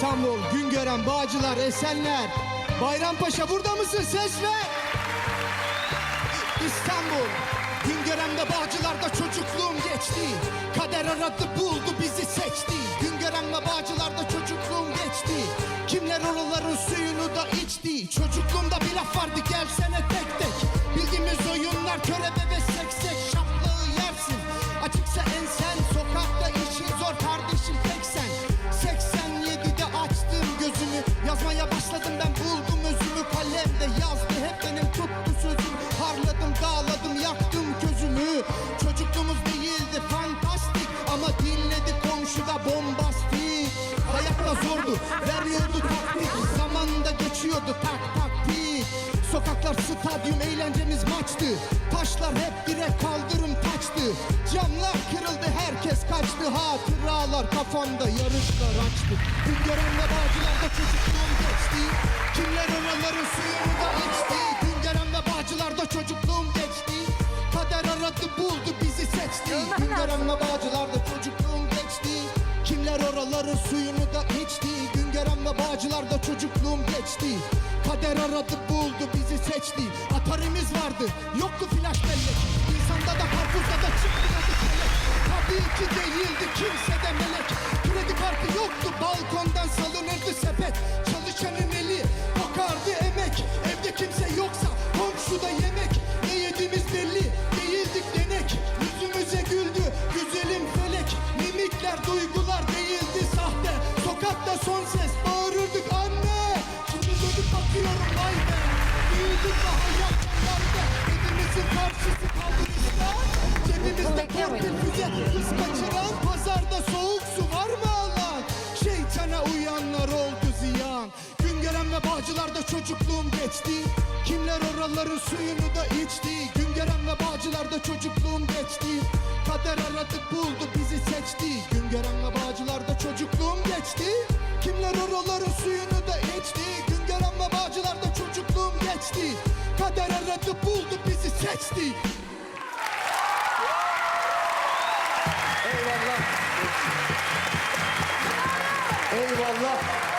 İstanbul, Güngören, Bağcılar, Esenler, Bayrampaşa burada mısın? Ses ver! İstanbul, Güngören'de Bağcılar'da çocukluğum geçti. Kader aradı buldu bizi seçti. Güngören Bağcılar'da çocukluğum geçti. Kimler oraların suyunu da içti. Çocukluğumda bir laf vardı gelsene tek tek. Bildiğimiz oyunlar körebe Hayatla zordu veriyordu taktik Zamanında geçiyordu. Tak taktik Sokaklar stadyum eğlencemiz maçtı. Taşlar hep direk kaldırım taçtı. Camlar kırıldı herkes kaçtı. Hatıralar kafamda yarışlar açtı. Güngören'le Bağcılar'da çocukluğum geçti. Kimler oraların suyunu da içti Güngören'le Bağcılar'da çocukluğum geçti. Kader aradı buldu bizi seçti. Güngören'le Bağcılar'da çocukluğum Kimler oraların suyunu da içti. Güngören ve Bağcılar'da çocukluğum geçti. Kader aradı buldu bizi seçti. Atarimiz vardı yoktu flash bellek. İnsanda da karpuzda da çıktı adı kelek. Tabii ki değildi kimse de melek. Kredi kartı yoktu balkondan salınırdı sepet. Çalışanın eli bakardı emek. Evde kimse yoksa komşuda yemek. Ne yediğimiz belli değildik denek. Yüzümüze güldü güzelim felek. Mimikler duygular füze Kız kaçıran pazarda soğuk su var mı alan Şeytana uyanlar oldu ziyan. Güngören ve Bağcılar'da çocukluğum geçti. Kimler oraların suyunu da içti? Güngören ve Bağcılar'da çocukluğum geçti. Kader aradı buldu bizi seçti. Güngören ve Bağcılar'da çocukluğum geçti. Kimler oraların suyunu da içti? Güngören ve Bağcılar'da çocukluğum geçti. Kader aradı buldu bizi seçti love.